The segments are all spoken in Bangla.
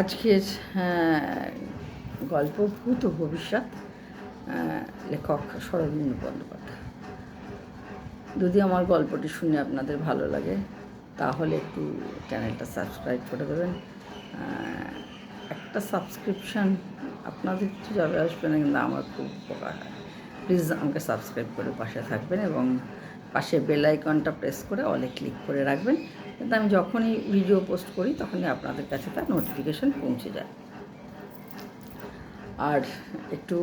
আজকের গল্প ভূত ভবিষ্যৎ লেখক শরদিন্দু বন্দ্যোপাধ্যায়। যদি আমার গল্পটি শুনে আপনাদের ভালো লাগে, তাহলে একটু চ্যানেলটা সাবস্ক্রাইব করে দেবেন। একটা সাবস্ক্রিপশান আপনাদের তো যাবে আসবে না, কিন্তু আমার খুব উপকার হয়। প্লিজ আমাকে সাবস্ক্রাইব করে পাশে থাকবেন এবং পাশে বেল আইকনটা প্রেস করে অলে ক্লিক করে রাখবেন। কিন্তু আমি যখনই ভিডিও পোস্ট করি তখনই আপনাদের কাছে তার নোটিফিকেশান পৌঁছে যায়। আর একটু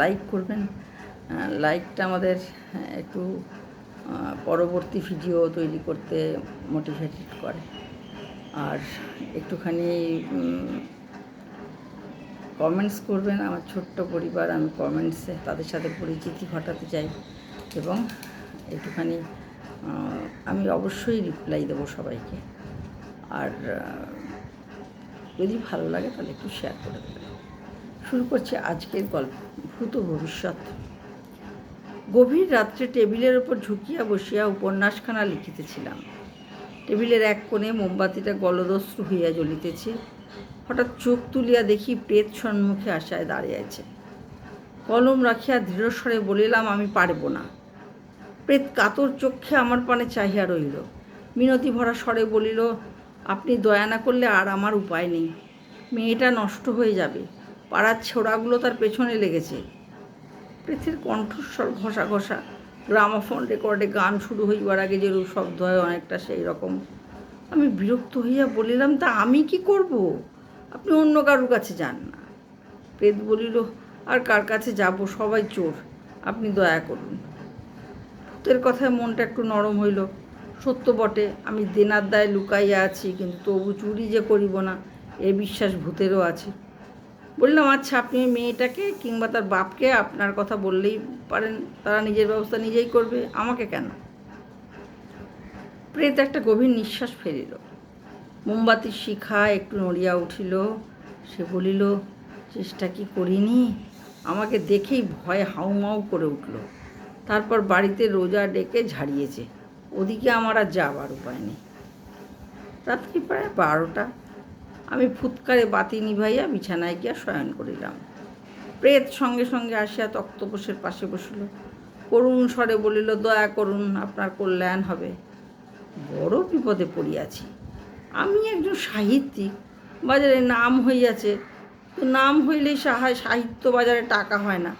লাইক করবেন। লাইকটা আমাদের হ্যাঁ, একটু পরবর্তী ভিডিও তৈরি করতে মোটিভেটেড করে। আর একটুখানি কমেন্টস করবেন। আমার ছোট্ট পরিবার আমি কমেন্টসে তাদের সাথে পরিচিতি ঘটাতে চাই। এবং একটুখানি আমি অবশ্যই রিপ্লাই দেবো সবাইকে। আর যদি ভালো লাগে তাহলে একটু শেয়ার করে দেবেন। শুরু করছি আজকের গল্প, ভূত ভবিষ্যৎ। গভীর রাত্রে টেবিলের ওপর ঝুঁকিয়া বসিয়া উপন্যাসখানা লিখিতেছিলাম। টেবিলের এক কোণে মোমবাতিটা গলদস্রু হইয়া জ্বলিতেছে। হঠাৎ চোখ তুলিয়া দেখি প্রেত সম্মুখে আশায় দাঁড়িয়েছে কলম রাখিয়া দৃঢ়স্বরে বলিলাম, আমি পারব না। প্রেত কাতর চক্ষে আমার পানে চাহিয়া রইল। মিনতি ভরা স্বরে বলিল, আপনি দয়া না করলে আর আমার উপায় নেই। মেয়েটা নষ্ট হয়ে যাবে। পাড়ার ছোড়াগুলো তার পেছনে লেগেছে পৃথিবীর কণ্ঠস্বর ঘষা ঘষা গ্রামাফোন রেকর্ডে গান শুরু হইবার আগে যেরূপ শব্দ হয় অনেকটা সেই রকম। আমি বিরক্ত হইয়া বলিলাম, তা আমি কি করব? আপনি অন্য কারোর কাছে যান না প্রেত বলিল, আর কার কাছে যাব? সবাই চোর। আপনি দয়া করুন। ভূতের কথায় মনটা একটু নরম হইল। সত্য বটে, আমি দেনার দায় লুকাইয়া আছি, কিন্তু তবু চুরি যে করিব না, এ বিশ্বাস ভূতেরও আছে। বললাম আচ্ছা আপনি মেয়েটাকে কিংবা তার বাপকে আপনার কথা বললেই পারেন, তারা নিজের ব্যবস্থা নিজেই করবে, আমাকে কেন? প্রেত একটা গভীর নিঃশ্বাস ফেলিল। মোমবাতির শিখা একটু নড়িয়া উঠিল। সে বলিল, চেষ্টা কি করিনি? আমাকে দেখেই ভয়ে হাউমাউ করে উঠল। তারপর বাড়িতে রোজা ডেকে ঝাড়িয়েছে। ওদিকে আমার আর যাবার উপায় নেই। রাত্রি প্রায় বারোটা। আমি ফুৎকারে বাতি নিভাইয়া বিছানায় গিয়া শয়ন করিলাম। প্রেত সঙ্গে সঙ্গে আসিয়া তক্তপোষের পাশে বসিল। করুণ স্বরে বলিল, দয়া করুন, আপনার কল্যাণ হবে। বড় বিপদে পড়িয়াছি। আমি একজন সাহিত্যিক। বাজারে নাম হইয়াছে। তো নাম হইলেই সাহায় সাহিত্য বাজারে টাকা হয় না।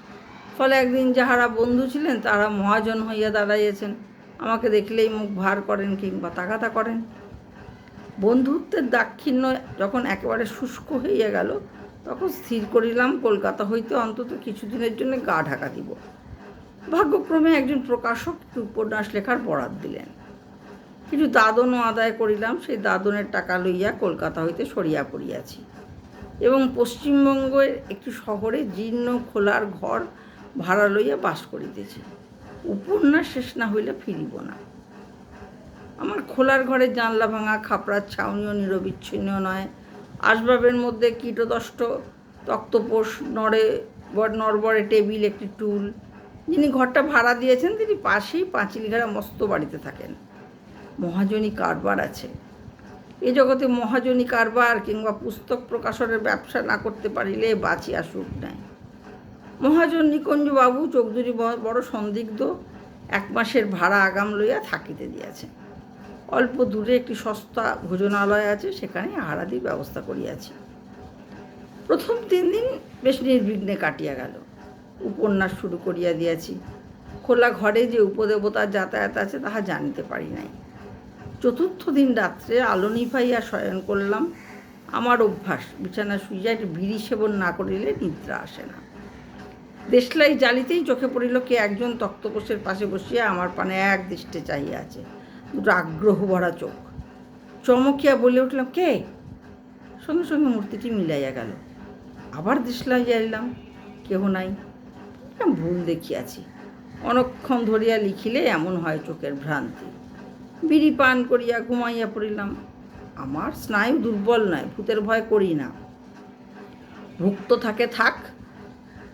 ফলে একদিন যাহারা বন্ধু ছিলেন তারা মহাজন হইয়া দাঁড়াইয়াছেন। আমাকে দেখলেই মুখ ভার করেন কিংবা তাকাতা করেন। বন্ধুত্বের দাক্ষিণ্য যখন একেবারে শুষ্ক হইয়া গেল, তখন স্থির করিলাম, কলকাতা হইতে অন্তত কিছুদিনের জন্য গা ঢাকা দিব। ভাগ্যক্রমে একজন প্রকাশক উপন্যাস লেখার বরাদ দিলেন। কিছু দাদনও আদায় করিলাম, সেই দাদনের টাকা লইয়া কলকাতা হইতে সরিয়া পড়িয়াছি। এবং পশ্চিমবঙ্গের একটি শহরে জীর্ণ, খোলার ঘর ভাড়া লইয়া বাস করিতেছি। উপন্যাস শেষ না হইলে ফিরিব না। আমার খোলার ঘরে জানলা ভাঙা, খাপড়ার ছাউনিও নিরবিচ্ছিন্ন নয়। আসবাবের মধ্যে কীটদষ্ট, তক্তপোষ, নড়ে নড়বড়ে টেবিল, একটি টুল। যিনি ঘরটা ভাড়া দিয়েছেন, তিনি পাশেই পাঁচিল ঘেরা মস্ত বাড়িতে থাকেন। মহাজনী কারবার আছে। এ জগতে মহাজনী কারবার কিংবা পুস্তক প্রকাশনের ব্যবসা না করতে পারিলে বাঁচিয়া সুখ নেয় মহাজন নিকুঞ্জবাবু চৌধুরী বড় সন্দিগ্ধ, এক মাসের ভাড়া আগাম লইয়া থাকিতে দিয়াছে। অল্প দূরে একটি সস্তা ভোজনালয় আছে, সেখানে আহারাদির ব্যবস্থা করিয়াছি। প্রথম তিন দিন বেশ নির্বিঘ্নে কাটিয়া গেল। উপন্যাস শুরু করিয়া দিয়াছি। খোলা ঘরে যে উপদেবতার যাতায়াত আছে, তাহা জানিতে পারি নাই। চতুর্থ দিন রাত্রে আলো নিভাইয়া শয়ন করলাম। আমার অভ্যাস বিছানা শুইয়া একটু বিড়ি সেবন না করিলে নিদ্রা আসে না। দেশলাই জালিতেই চোখে পড়িল কে একজন তক্তপোষের পাশে বসিয়া আমার পানে এক দৃষ্টে চাহিয়া আছে। দুটো আগ্রহ ভরা চোখ। চমকিয়া বলে উঠলাম, কে? সঙ্গে সঙ্গে মূর্তিটি মিলাইয়া গেল। আবার দেশলাই জ্বালিলাম কেহ নাই। ভুল দেখিয়াছি। অনক্ষণ ধরিয়া লিখিলে এমন হয় চোখের ভ্রান্তি। বিড়ি পান করিয়া ঘুমাইয়া পড়িলাম। আমার স্নায়ু দুর্বল নয়, ভূতের ভয় করি না। ভুক্ত থাকে থাক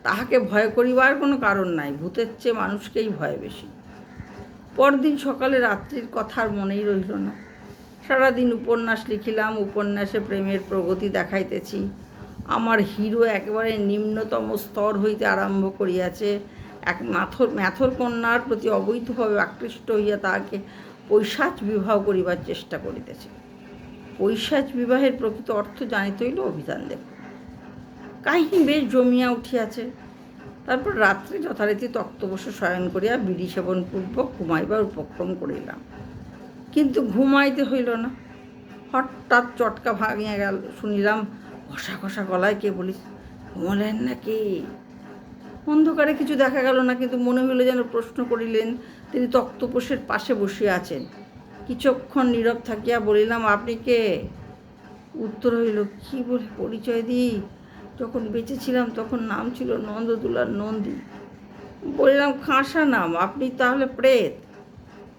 তাহাকে ভয় করিবার কোনো কারণ নাই, ভূতের চেয়ে মানুষকেই ভয় বেশি। পরদিন সকালে রাত্রির কথা আর মনেই রইল না। সারাদিন উপন্যাস লিখিলাম, উপন্যাসে প্রেমের প্রগতি দেখাইতেছি। আমার হিরো একেবারে নিম্নতম স্তর হইতে আরম্ভ করিয়াছে। এক ম্যাথর ম্যাথর কন্যার প্রতি অবৈধভাবে আকৃষ্ট হইয়া তাহাকে পৈশাচ বিবাহ করিবার চেষ্টা করিতেছে। পৈশাচ বিবাহের প্রকৃত অর্থ জানিতে হইল অভিধান দেব কাহিনী বেশ জমিয়া উঠিয়াছে। তারপর রাত্রে যথারীতি তক্ত শয়ন করিয়া বিড়ি সেবন পূর্বক ঘুমাইবার উপক্রম করিলাম। কিন্তু ঘুমাইতে হইল না। হঠাৎ চটকা ভাঙিয়া গেল, শুনিলাম ঘষা ঘষা গলায় কে বলিস ঘুমলেন নাকি? অন্ধকারে কিছু দেখা গেল না, কিন্তু মনে হইল যেন প্রশ্ন করিলেন, তিনি তক্তপোষের পাশে বসিয়া আছেন। কিছুক্ষণ নীরব থাকিয়া বলিলাম, আপনি কে? উত্তর হইল, কি বলে পরিচয় দিই? যখন বেঁচে ছিলাম তখন নাম ছিল নন্দদুলার নন্দী। বললাম খাঁসা নাম, আপনি তাহলে প্রেত।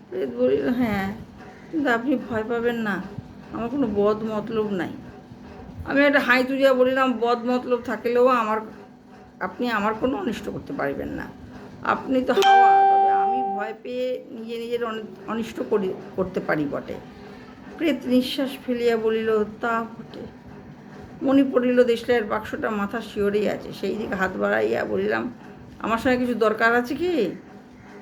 প্রেত বলিল হ্যাঁ কিন্তু আপনি ভয় পাবেন না, আমার কোনো বদ মতলব নাই। আমি একটা হাই তুলিয়া বলিলাম বদ মতলব থাকলেও আমার, আপনি আমার কোনো অনিষ্ট করতে পারবেন না। আপনি তো হাওয়া, তবে আমি ভয় পেয়ে নিজে নিজের অনিষ্ট করি, করতে পারি বটে। প্রেত নিঃশ্বাস ফেলিয়া বলিল, তা বটে। মনে পড়িল দেশলাইয়ের বাক্সটা মাথা শিওরেই আছে। সেই দিকে হাত বাড়াইয়া বলিলাম, আমার সঙ্গে কিছু দরকার আছে কি?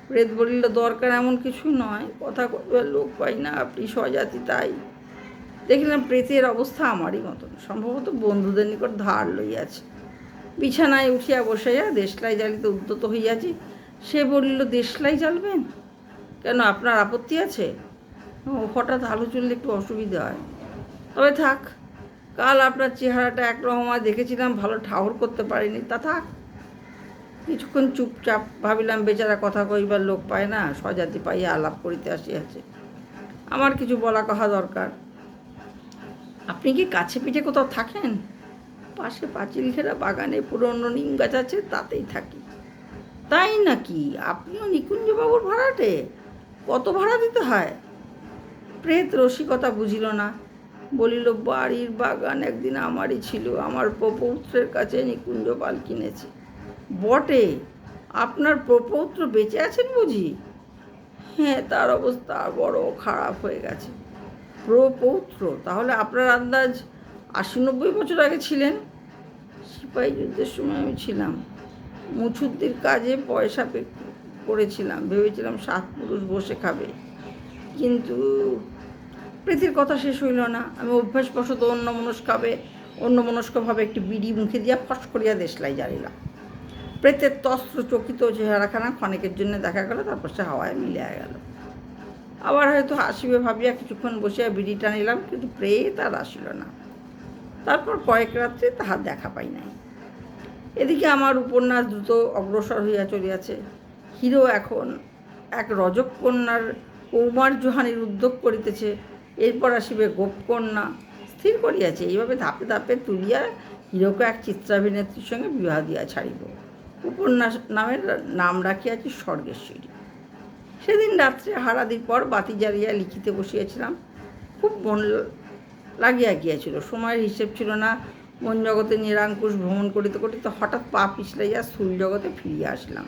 প্রেত বলিল, দরকার এমন কিছু নয়, কথা কইবার লোক পাই না, আপনি স্বজাতি তাই। দেখলাম, প্রেতের অবস্থা আমারই মতন। সম্ভবত বন্ধুদের নিকট ধার লইয়াছে। বিছানায় উঠিয়া বসাইয়া দেশলাই জ্বালিতে উদ্যত হইয়াছি। সে বলিল, দেশলাই জ্বালবেন? কেন, আপনার আপত্তি আছে? হঠাৎ আলো চললে একটু অসুবিধা হয়। তবে থাক কাল আপনার চেহারাটা একরকম দেখেছিলাম, ভালো ঠাহর করতে পারিনি। তা থাক, কিছুক্ষণ চুপচাপ ভাবিলাম, বেচারা কথা কইবার লোক পায় না, স্বজাতি পাইয়া আলাপ করিতে আসিয়াছে। আমার কিছু বলা কথা দরকার। আপনি কি কাছে পিঠে কোথাও থাকেন? পাশে পাঁচিল ঘেরা বাগানে পুরনো নিম গাছ আছে, তাতেই থাকি। তাই নাকি? আপনিও নিকুঞ্জবাবুর ভাড়াটে? কত ভাড়া দিতে হয়? প্রেত রসিকতা বুঝিল না। বলিল, বাড়ির বাগান একদিন আমারই ছিল। আমার প্রপৌত্রের কাছে নিকুঞ্জ পাল কিনেছে। বটে! আপনার প্রপৌত্র বেঁচে আছেন বুঝি? হ্যাঁ তার অবস্থা বড় খারাপ হয়ে গেছে। প্রপৌত্র? তাহলে আপনার আন্দাজ আশি নব্বই বছর আগে ছিলেন? সিপাহী যুদ্ধের সময় আমি ছিলাম। মুছুদ্দির কাজে পয়সা পে, করেছিলাম। ভেবেছিলাম সাত পুরুষ বসে খাবে। কিন্তু প্রীতির কথা শেষ হইল না। আমি অভ্যাসবশত অন্য মনস্কাবে, অন্য মনস্কভাবে একটি বিড়ি মুখে দিয়া ফস করিয়া দেশলাই জ্বালিলাম। প্রেতের তস্ত্র চকিত চেহারাখানা ক্ষণিকের জন্য দেখা গেল, তারপর সে হাওয়ায় মিলিয়া গেল। আবার হয়তো আসিবে ভাবিয়া কিছুক্ষণ বসিয়া বিড়ি টানিলাম, কিন্তু প্রেত আর আসিল না। তারপর কয়েক রাত্রে তাহার দেখা পাই নাই। এদিকে আমার উপন্যাস দ্রুত অগ্রসর হইয়া চলিয়াছে। হিরো এখন এক রজকন্যার কৌমার্যহানির উদ্যোগ করিতেছে। এরপর আসিবে গোপকন্যা। স্থির করিয়াছে, এইভাবে ধাপে ধাপে তুলিয়া হিরোকে এক চিত্রাভিনেত্রীর সঙ্গে বিবাহ দিয়া ছাড়িব। উপন্যাস নামের নাম রাখিয়াছি স্বর্গেশ্বরী। সেদিন রাত্রে হারাদির পর বাতি জ্বালিয়া লিখিতে বসিয়াছিলাম। খুব মন লাগিয়া গিয়াছিল, সময়ের হিসেব ছিল না। মন জগতে নিরাঙ্কুশ, ভ্রমণ করিতে করিতে হঠাৎ পা পিছলাইয়া স্থূল জগতে ফিরিয়া আসলাম।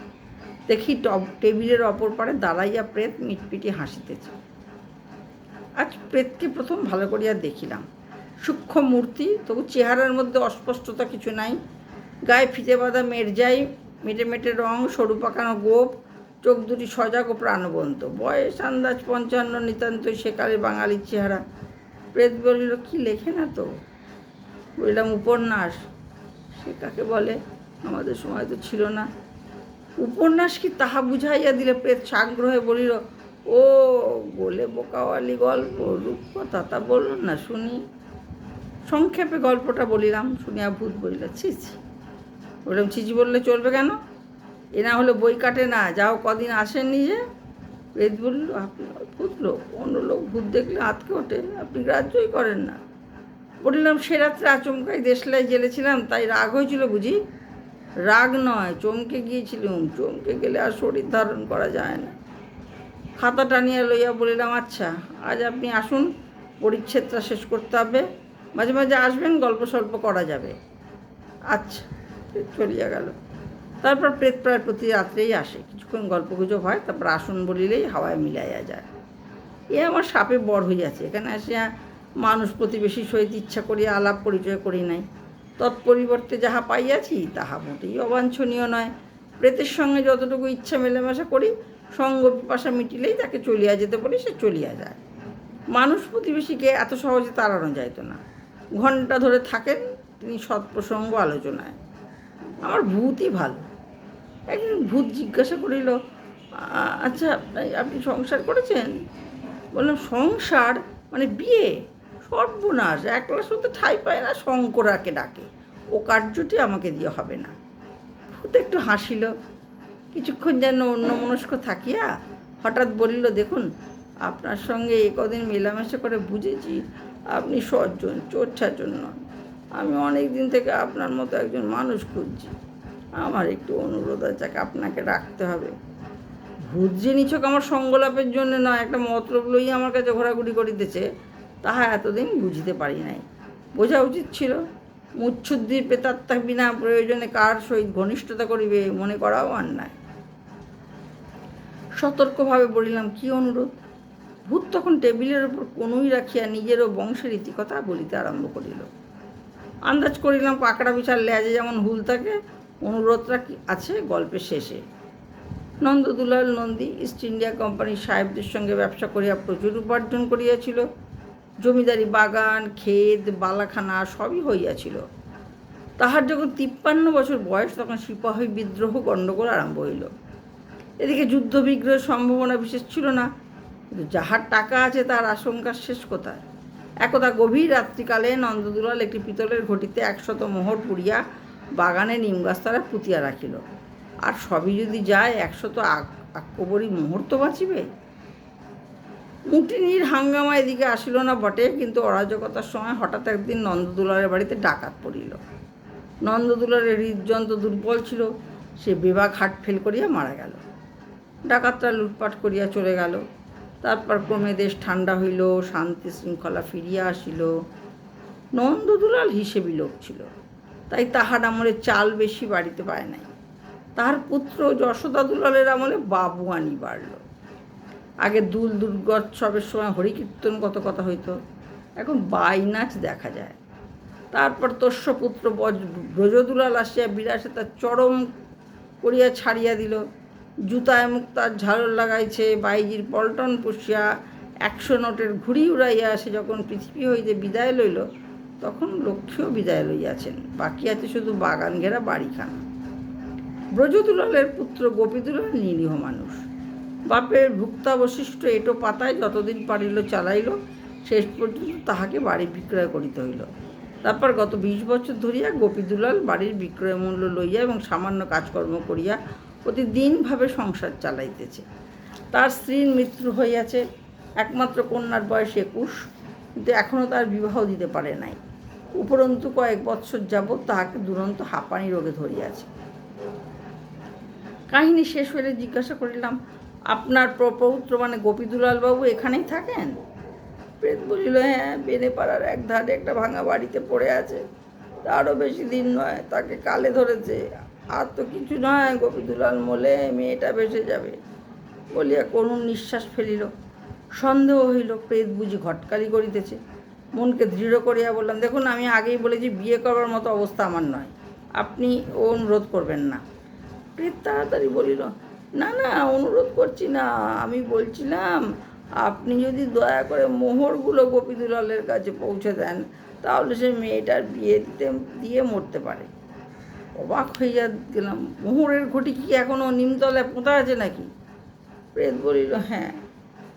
দেখি টব, টেবিলের অপর পারে দাঁড়াইয়া প্রেত মিটপিটি হাসিতেছে। আজ প্রেতকে প্রথম ভালো করিয়া দেখিলাম। সূক্ষ্ম মূর্তি, তবু চেহারার মধ্যে অস্পষ্টতা কিছু নাই। গায়ে ফিতে বাঁধা মেরজাই, মেটে মেটে রং, সরু পাকানো গোপ, চোখ দুটি সজাগ ও প্রাণবন্ত। বয়স, আন্দাজ পঞ্চান্ন নিতান্তই সেকালে বাঙালির চেহারা। প্রেত বলিল, কি লেখে না তো? বললাম, উপন্যাস। সে কাকে বলে? আমাদের সময় তো ছিল না। উপন্যাস কি তাহা বুঝাইয়া দিলে? প্রেত সাগ্রহে বলিল ও বলে বোকাওয়ালি গল্প রূপকথা তা বলুন না শুনি। সংক্ষেপে গল্পটা বলিলাম, শুনিয়া ভূত বলিল, ছি ছি। বললাম ছিচি বললে চলবে কেন? এ না হলে বই কাটে না, যাও কদিন আসেননি যে প্রেত বলল, আপনি ভূত লোক, অন্য লোক ভূত দেখলে আতকে ওঠে আপনি গ্রাহ্যই করেন না। বললাম, সে রাত্রে আচমকাই দেশলাই জেলেছিলাম, তাই রাগ হয়েছিল বুঝি? রাগ নয়, চমকে গিয়েছিলুম, চমকে গেলে আর শরীর ধারণ করা যায় না। খাতা টানিয়া লইয়া বলিলাম আচ্ছা আজ আপনি আসুন, পরিচ্ছেদটা শেষ করতে হবে। মাঝে মাঝে আসবেন, গল্প সল্প করা যাবে। আচ্ছা চলিয়া গেল। তারপর প্রেত প্রায় প্রতি রাত্রেই আসে। কিছুক্ষণ গল্প গুজব হয়, তারপর আসুন বলিলেই হাওয়ায় মিলাইয়া যায়। এ আমার সাপে বড় আছে এখানে আসিয়া মানুষ প্রতিবেশীর সহিত ইচ্ছা করিয়া আলাপ পরিচয় করি নাই। তৎপরিবর্তে যাহা পাইয়াছি, তাহা মোটেই অবাঞ্ছনীয় নয়। প্রেতের সঙ্গে যতটুকু ইচ্ছা মেলামেশা করি সঙ্গ পিপাসা মিটিলেই তাকে চলিয়া যেতে বলি সে চলিয়া যায়। মানুষ প্রতিবেশীকে এত সহজে তাড়ানো যাইত না। ঘণ্টা ধরে থাকেন তিনি সৎপ্রসঙ্গ আলোচনায়। আমার ভূতই ভালো। একদিন ভূত জিজ্ঞাসা করিল আচ্ছা আপনি সংসার করেছেন? বললাম, সংসার? মানে বিয়ে? সর্বনাশ। একলা শুধু ঠাই পায় না, শঙ্করাকে ডাকে। ও কার্যটি আমাকে দিয়ে হবে না। ভূত একটু হাসিল কিছুক্ষণ যেন অন্যমনস্ক থাকিয়া হঠাৎ বলিল, দেখুন, আপনার সঙ্গে এ কদিন মেলামেশা করে বুঝেছি, আপনি সজ্জন চোরছাচন জন্য। আমি অনেক দিন থেকে আপনার মতো একজন মানুষ খুঁজছি। আমার একটু অনুরোধ আছে, আপনাকে রাখতে হবে। ভূত যে নিছক আমার সঙ্গলাপের জন্য নয় একটা মতলব লইয়া আমার কাছে ঘোরাঘুরি করিতেছে, তাহা এতদিন বুঝিতে পারি নাই। বোঝা উচিত ছিল মুচ্ছুদ্দির প্রেতাত্মা বিনা প্রয়োজনে কার সহিত ঘনিষ্ঠতা করিবে, মনে করাও অন্যায়। সতর্কভাবে বলিলাম, কি অনুরোধ? ভূত তখন টেবিলের ওপর কোনোই রাখিয়া নিজেরও বংশের ইতিকথা বলিতে আরম্ভ করিল। আন্দাজ করিলাম পাকড়া বিছার লেজে যেমন হুল থাকে, অনুরোধটা আছে গল্পের শেষে। নন্দদুলাল নন্দী, ইস্ট ইন্ডিয়া কোম্পানির সাহেবদের সঙ্গে ব্যবসা করিয়া প্রচুর উপার্জন করিয়াছিল। জমিদারি বাগান, ক্ষেত, বালাখানা সবই হইয়াছিল। তাহার যখন তিপ্পান্ন বছর বয়স, তখন সিপাহী বিদ্রোহ গণ্ডগোল আরম্ভ হইল। এদিকে যুদ্ধ বিগ্রহের সম্ভাবনা বিশেষ ছিল না। কিন্তু যাহার টাকা আছে তার আশঙ্কার শেষ কোথায়? একদা গভীর রাত্রিকালে নন্দদুলাল একটি পিতলের ঘটিতে একশত মোহর পুড়িয়া বাগানে নিম গাছতলা পুঁতিয়া রাখিল। আর সবই যদি যায়, একশত আক্কবরী মুহূর্ত বাঁচিবে? মুটিনির হাঙ্গামা এদিকে আসিল না বটে, কিন্তু অরাজকতার সময় হঠাৎ একদিন নন্দদুলারের বাড়িতে ডাকাত পড়িল। নন্দদুলারের হৃদযন্ত্র দুর্বল ছিল, সে বেবাক হাট ফেল করিয়া মারা গেল। ডাকাতরা লুটপাট করিয়া চলে গেল। তারপর ক্রমে দেশ ঠান্ডা হইল, শান্তি শৃঙ্খলা ফিরিয়া আসিল। নন্দদুলাল হিসেবি লোক ছিল। তাই তাহার আমলে চাল বেশি বাড়িতে পায় নাই। তাহার পুত্র যশোদা দুলালের আমলে বাবুয়ানি বাড়ল। আগে দুল দুর্গোৎসবের সময় হরিকীর্তন কত কথা হইতো। এখন বাই নাচ দেখা যায়। তারপর তস্যপুত্র বজ- ব্রজদুলাল আসিয়া বিরাসে তার চরম করিয়া ছাড়িয়া দিল। জুতায় মুখ তার ঝাড়র লাগাইছে, বাইজির পল্টন পুষিয়া, একশো নোটের ঘুড়ি উড়াইয়া সে যখন পৃথিবী হইতে বিদায় লইল, তখন লক্ষ্মীও বিদায় লইয়াছেন। বাকি আছে শুধু বাগান ঘেরা বাড়িখানা। ব্রজদুলালের পুত্র গোপীদুলাল নিরীহ মানুষ। বাপের ভুক্তাবশিষ্ট এটো পাতায় যতদিন পারিল চালাইল, শেষ পর্যন্ত তাহাকে বাড়ি বিক্রয় করিতে হইল। তারপর গত বিশ বছর ধরিয়া গোপীদুলাল বাড়ির বিক্রয় মূল্য লইয়া এবং সামান্য কাজকর্ম করিয়া প্রতিদিনভাবে সংসার চালাইতেছে। তার স্ত্রীর মৃত্যু হইয়াছে, একমাত্র কন্যার বয়স একুশ, কিন্তু এখনও তার বিবাহ দিতে পারে নাই। উপরন্তু কয়েক বৎসর যাবৎ তাহাকে দুরন্ত হাঁপানি রোগে ধরিয়াছে। কাহিনী শেষ হলে জিজ্ঞাসা করিলাম, আপনার প্রপৌত্র মানে গোপীদুলাল বাবু এখানেই থাকেন? প্রেত বলিল হ্যাঁ বেনে পাড়ার এক ধারে একটা ভাঙা বাড়িতে পড়ে আছে। তারও বেশি দিন নয়, তাকে কালে ধরেছে। আর তো কিছু নয়, গোপীদুলাল মোলে মেয়েটা বেঁচে যাবে। বলিয়া করুণ নিঃশ্বাস ফেলিল। সন্দেহ হইল, প্রেত বুঝি ঘটকালি করিতেছে। মনকে দৃঢ় করিয়া বললাম, দেখুন, আমি আগেই বলেছি, বিয়ে করবার মতো অবস্থা আমার নয়। আপনি ও অনুরোধ করবেন না। প্রেত তাড়াতাড়ি বলিল, না না, অনুরোধ করছি না। আমি বলছিলাম, আপনি যদি দয়া করে মোহরগুলো গোপীদুলালের কাছে পৌঁছে দেন, তাহলে সে মেয়েটার বিয়ে দিতে, দিয়ে মরতে পারে। অবাক হইয়া গেলাম। মোহরের ঘটি কি এখনও নিমতলায় পোঁতা আছে নাকি? প্রেত বলিল হ্যাঁ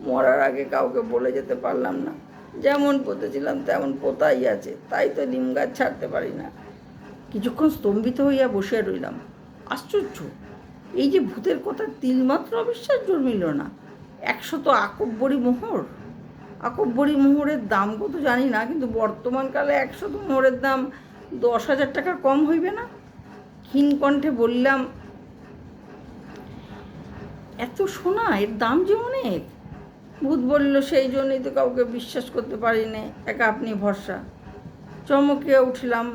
মরার আগে কাউকে বলে যেতে পারলাম না। যেমন পুঁতেছিলাম, তেমন পোতাই আছে। তাই তো নিম গাছ ছাড়তে পারি না। কিছুক্ষণ স্তম্ভিত হইয়া বসিয়া রইলাম। আশ্চর্য! এই যে ভূতের কথা তিলমাত্র অবিশ্বাস জন্মিল না। একশত আকব্বরী মোহর? আকব্বরী মোহরের দাম কত জানি না, কিন্তু বর্তমানকালে একশত মোহরের দাম দশ হাজার টাকার কম হইবে না? ক্ষীণ কণ্ঠে বললাম, এত সোনা, এর দাম যে অনেক? ভূত বলল, সেই জন্যই তো কাউকে বিশ্বাস করতে পারি না, একা আপনি ভরসা। চমকে উঠলাম,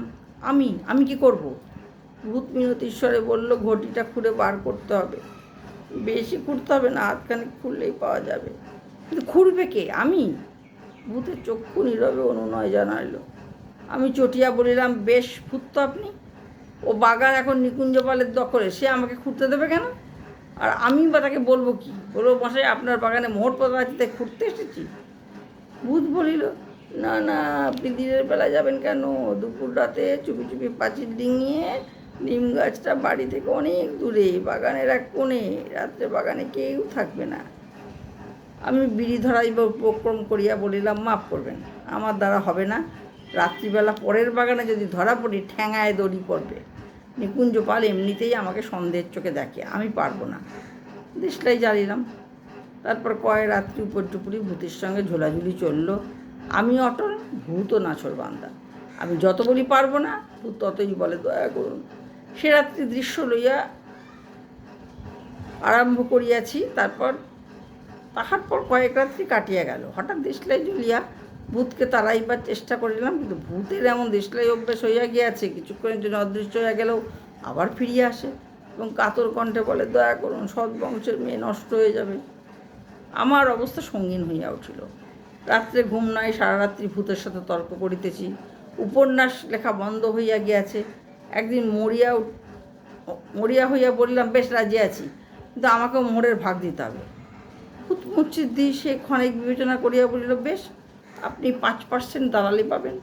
আমি আমি কি করব? ভূত মিনতিশ্বরে বলল, ঘটিটা খুঁড়ে বার করতে হবে। বেশি খুঁড়তে হবে না হাতখানি খুললেই পাওয়া যাবে। কিন্তু খুঁড়বে কে? আমি? ভূতের চক্ষু নীরবে অনুনয় জানাইলো, আমি চটিয়া বলিলাম, বেশ ফুটতো আপনি। ও বাগান এখন নিকুঞ্জপালের দখলে, সে আমাকে খুঁড়তে দেবে কেন? আর আমি বা তাকে বলব কি? বলব, মশাই, আপনার বাগানে মোহর তাই খুঁড়তে এসেছি। ভূত বলিল, না না, আপনি দিনের বেলা যাবেন কেন? দুপুর রাতে চুপি চুপি পাঁচিল ডিঙিয়ে নিম গাছটা বাড়ি থেকে অনেক দূরে, বাগানের এক কোণে, রাত্রে বাগানে কেউ থাকবে না। আমি বিড়ি ধরাইব উপক্রম করিয়া বলিলাম, মাফ করবেন, আমার দ্বারা হবে না। রাত্রিবেলা পরের বাগানে যদি ধরা পড়ি, ঠ্যাঙায় দড়ি পড়বে। নিকুঞ্জ পাল এমনিতেই আমাকে সন্দেহের চোখে দেখে, আমি পারব না। দেশলাই জ্বালিলাম। তারপর কয় রাত্রি উপর টুপুরি ভূতের সঙ্গে ঝোলাঝুলি চলল। আমি অটল ভূতও নাছর বান্দা। আমি যত বলি পারব না, ভূত ততই বলে দয়া করুন। সে রাত্রি দৃশ্য লইয়া আরম্ভ করিয়াছি, তারপর তাহার পর কয়েক রাত্রি কাটিয়া গেল। হঠাৎ দেশলাই জ্বলিয়া ভূতকে তাড়াইবার চেষ্টা করিলাম, কিন্তু ভূতের এমন দেশলাই অভ্যেস হইয়া গিয়াছে, কিছুক্ষণের জন্য অদৃশ্য হইয়া গেলেও আবার ফিরিয়ে আসে এবং কাতর কণ্ঠে বলে, দয়া করুন, সৎ বংশের মেয়ে নষ্ট হয়ে যাবে। আমার অবস্থা সঙ্গীন হইয়া উঠিল। রাত্রে ঘুম নাই সারা রাত্রি ভূতের সাথে তর্ক করিতেছি। উপন্যাস লেখা বন্ধ হইয়া গিয়াছে। একদিন মরিয়া মরিয়া হইয়া বললাম, বেশ, রাজি আছি, কিন্তু আমাকেও মোড়ের ভাগ দিতে হবে। ভূত মুচির দিয়ে সে ক্ষণিক বিবেচনা করিয়া বলিল, বেশ আপনি পাঁচ পার্সেন্ট দালালি পাবেন।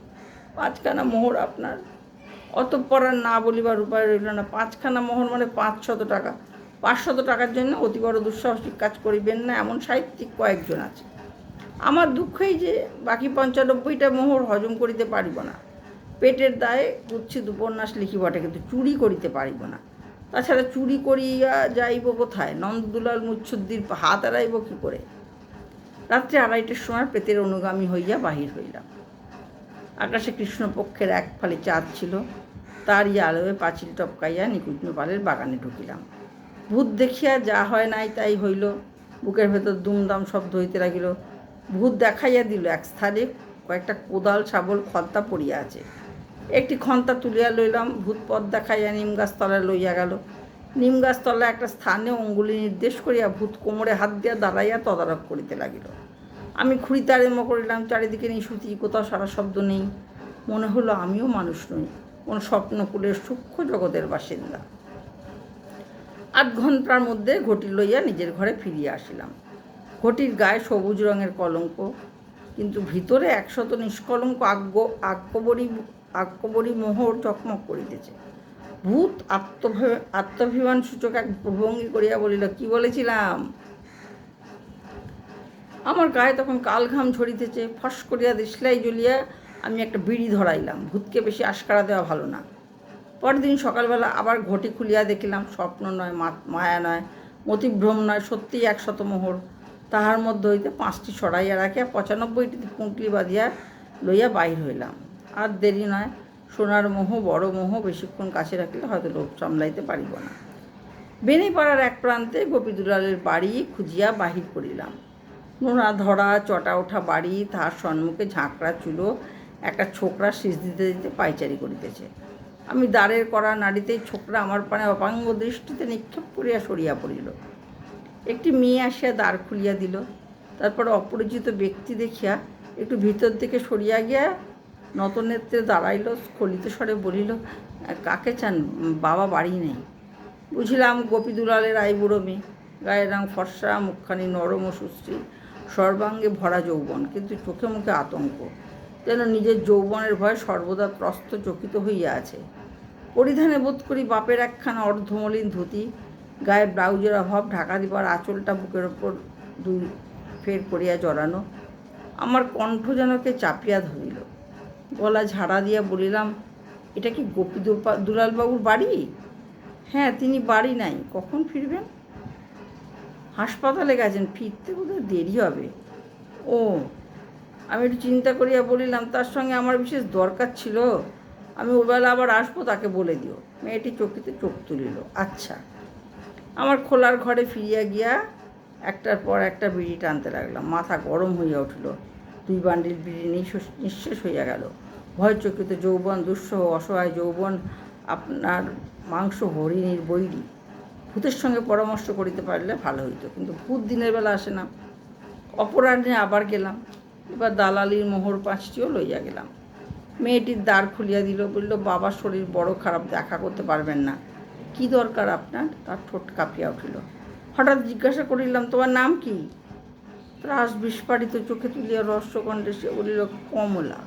পাঁচখানা মোহর আপনার। অতঃপর আর না বলিবার উপায় রইল না। পাঁচখানা মোহর মানে পাঁচ শত টাকা। পাঁচশত টাকার জন্য অতি বড় দুঃসাহসিক কাজ করিবেন না, এমন সাহিত্যিক কয়েকজন আছে। আমার দুঃখই যে বাকি পঞ্চানব্বইটা মোহর হজম করিতে পারিব না। পেটের দায়ে কুচ্ছিত উপন্যাস লিখিবটে কিন্তু চুরি করিতে পারিব না। তাছাড়া চুরি করিয়া যাইব কোথায়? নন্দদুলাল মুচ্ছুদ্দির হাত এড়াইব কী করে? রাত্রে আড়াইটার সময় প্রেতের অনুগামী হইয়া বাহির হইলাম। আকাশে কৃষ্ণপক্ষের এক ফালি চাঁদ ছিল, তারই আলোয় পাঁচিল টপকাইয়া নিকুঞ্জপালের বাগানে ঢুকিলাম। ভূত দেখিয়া যা হয় নাই তাই হইল, বুকের ভেতর দুমদাম শব্দ হইতে লাগিল। ভূত দেখাইয়া দিল, এক স্থানে কয়েকটা কোদাল শাবল খন্তা পড়িয়া আছে। একটি খন্তা তুলিয়া লইলাম ভূত পথ দেখাইয়া নিম গাছ তলায় লইয়া গেল। নিম গাছ তলায় একটা স্থানে অঙ্গুলি নির্দেশ করিয়া ভূত কোমরে হাত দিয়া দাঁড়াইয়া তদারক করিতে লাগিল। আমি খুঁড়িতে আরম্ভ করিলাম, চারিদিকে নিশুতি কোথাও সারা শব্দ নেই। মনে হলো আমিও মানুষ নই, কোন স্বপ্নকুলের সূক্ষ্ম জগতের বাসিন্দা। আধ ঘণ্টার মধ্যে ঘটি লইয়া নিজের ঘরে ফিরিয়া আসিলাম। ঘটির গায়ে সবুজ রঙের কলঙ্ক, কিন্তু ভিতরে একশত নিষ্কলঙ্ক আজ্ঞ আক্কবরী আক্কবরী মোহর চকমক করিতেছে। ভূত আত্মভা, আত্মাভিমান সূচক এক প্রভঙ্গি করিয়া বলিল, কি বলেছিলাম? আমার গায়ে তখন কাল ঘাম ঝরিতেছে, ফস করিয়া দেশলাই জ্বলিয়া আমি একটা বিড়ি ধরাইলাম। ভূতকে বেশি আশকারা দেওয়া ভালো না। পরদিন সকালবেলা আবার ঘটি খুলিয়া দেখিলাম, স্বপ্ন নয় মায়া নয়, মতিভ্রম নয়, সত্যিই একশত মোহর। তাহার মধ্যে হইতে পাঁচটি ছড়াইয়া রাখিয়া পঁচানব্বইটিতে পুঁটলি বাঁধিয়া লইয়া বাহির হইলাম। আর দেরি নয় সোনার মোহ, বড় মোহ বেশিক্ষণ কাছে রাখলে হয়তো লোভ সামলাইতে পারিব না। বেনিপাড়ার এক প্রান্তে গোপীদুলালের বাড়ি খুঁজিয়া বাহির করিলাম। নোনা ধরা, চটা ওঠা বাড়ি, তাহার সম্মুখে ঝাঁকড়া চুলো, একটা ছোকরা শীষ দিতে দিতে পাইচারি করিতেছে। আমি দ্বারের করা নাড়িতেই ছোকরা আমার পানে অপাঙ্গ দৃষ্টিতে নিক্ষেপ করিয়া সরিয়া পড়িল। একটি মেয়ে আসিয়া দ্বার খুলিয়া দিল। তারপর অপরিচিত ব্যক্তি দেখিয়া একটু ভিতর থেকে সরিয়া গিয়া নতনেত্রে দাঁড়াইল স্খলিত স্বরে বলিল, কাকে চান? বাবা বাড়ি নেই। বুঝিলাম গোপী দুলালের আই বুড়ো মেয়ে গায়ের রং ফর্সা, মুখখানি নরম ও সুশ্রী সর্বাঙ্গে ভরা যৌবন, কিন্তু চোখে মুখে আতঙ্ক। যেন নিজের যৌবনের ভয়ে সর্বদা ত্রস্ত চকিত হইয়া আছে। পরিধানে বোধ করি বাপের একখানা অর্ধমলিন ধুতি, গায়ে ব্লাউজের অভাব, ঢাকা দিবার আঁচলটা বুকের ওপর দুই ফের করিয়া জড়ানো। আমার কণ্ঠ যেন কে চাপিয়া ধরিল। গলা ঝাড়া দিয়া বলিলাম, এটা কি গোপী দুলালবাবুর বাড়ি? হ্যাঁ তিনি বাড়ি নাই, কখন ফিরবেন? হাসপাতালে গেছেন, ফিরতে বোধহয় দেরি হবে। ও, আমি একটু চিন্তা করিয়া বলিলাম, তার সঙ্গে আমার বিশেষ দরকার ছিল। আমি ওবেলা আবার আসব, তাকে বলে দিও। মেয়েটি চকিতে চোখ তুলিল। আচ্ছা। আমার খোলার ঘরে ফিরিয়া গিয়া একটার পর একটা বিড়ি টানতে লাগলাম। মাথা গরম হইয়া উঠিল। দুই বান্ডিল বিড়ি নিঃশেষ হইয়া গেল। ভয় চকিত যৌবন, দুঃসহ অসহায় যৌবন, আপনার মাংস হরিণীর বৈরি। ভূতের সঙ্গে পরামর্শ করিতে পারলে ভালো হইতো, কিন্তু ভূত দিনের বেলা আসে না। অপরাহ্নে আবার গেলাম, এবার দালালির মোহর পাঁচটিও লইয়া গেলাম। মেয়েটির দ্বার খুলিয়া দিল, বলল, বাবার শরীর বড় খারাপ, দেখা করতে পারবেন না। কি দরকার আপনার? তার ঠোঁট কাঁপিয়া উঠিল। হঠাৎ জিজ্ঞাসা করিলাম, তোমার নাম কি? ত্রাস বিস্ফারিত চোখে তুলিয়া রহস্যকণ্ঠে সে বলিল, কমলা।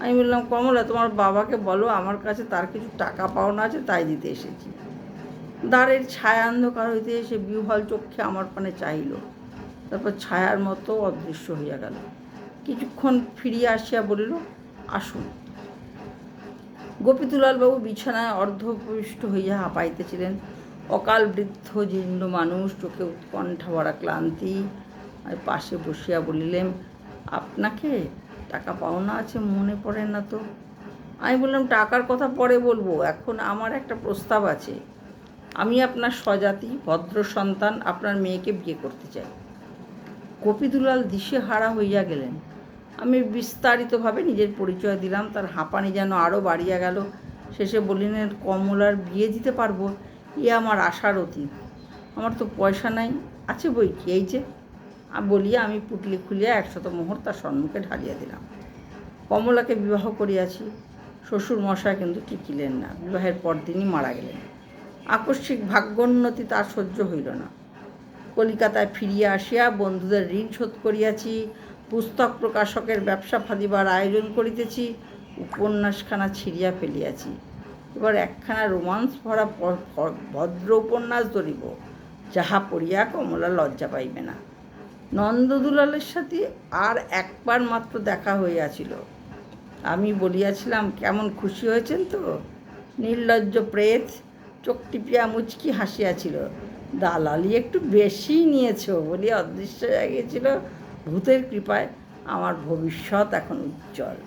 আমি বললাম, কমলা, তোমার বাবাকে বলো, আমার কাছে তার কিছু টাকা পাওনা আছে, তাই দিতে এসেছি। দ্বারের ছায়া অন্ধকার হইতে এসে বিহ্বল চক্ষে আমার পানে চাইল তারপর ছায়ার মতো অদৃশ্য হইয়া গেল। কিছুক্ষণ ফিরিয়া আসিয়া বলিল, আসুন। গোপীতুলালবাবু বিছানায় অর্ধপৃষ্ট হইয়া হাঁপাইতেছিলেন। অকাল বৃদ্ধ জীর্ণ মানুষ, চোখে উৎকণ্ঠা ভরা ক্লান্তি। আর পাশে বসিয়া বলিলেন আপনাকে টাকা পাওনা আছে, মনে পড়ে না তো। আমি বললাম, টাকার কথা পরে বলব। এখন আমার একটা প্রস্তাব আছে। আমি আপনার স্বজাতি, ভদ্র সন্তান, আপনার মেয়েকে বিয়ে করতে চাই। গোপীদুলাল দিশে হারা হইয়া গেলেন। আমি বিস্তারিতভাবে নিজের পরিচয় দিলাম। তার হাঁপানি যেন আরও বাড়িয়া গেল। শেষে বলিলেন, কমলার বিয়ে দিতে পারব? এ আমার আশার অতীত। আমার তো পয়সা নাই। আছে বই কি? এই যে বলিয়া আমি পুটলি খুলিয়া একশত মোহর তার সম্মুখে ঢালিয়া দিলাম। কমলাকে বিবাহ করিয়াছি শ্বশুর মশাই কিন্তু টিকিলেন না, বিবাহের পর পরদিনই মারা গেলেন। আকস্মিক ভাগ্যোন্নতি তার সহ্য হইল না। কলিকাতায় ফিরিয়া আসিয়া বন্ধুদের ঋণ শোধ করিয়াছি, পুস্তক প্রকাশকের ব্যবসা ফাঁদিবার আয়োজন করিতেছি, উপন্যাসখানা ছিঁড়িয়া ফেলিয়াছি। এবার একখানা রোমান্স ভরা ভদ্র উপন্যাস ধরিব, যাহা পড়িয়া কমলা লজ্জা পাইবে না। নন্দদুলালের সাথে আর একবার মাত্র দেখা হইয়াছিল। আমি বলিয়াছিলাম, কেমন খুশি হয়েছেন তো? নির্লজ্জ প্রেত চোখ টিপিয়া মুচকি হাসিয়াছিল, দালালি একটু বেশি নিয়েছ বলিয়া অদৃশ্য হয়ে গিয়েছিল। ভূতের কৃপায় আমার ভবিষ্যৎ এখন উজ্জ্বল।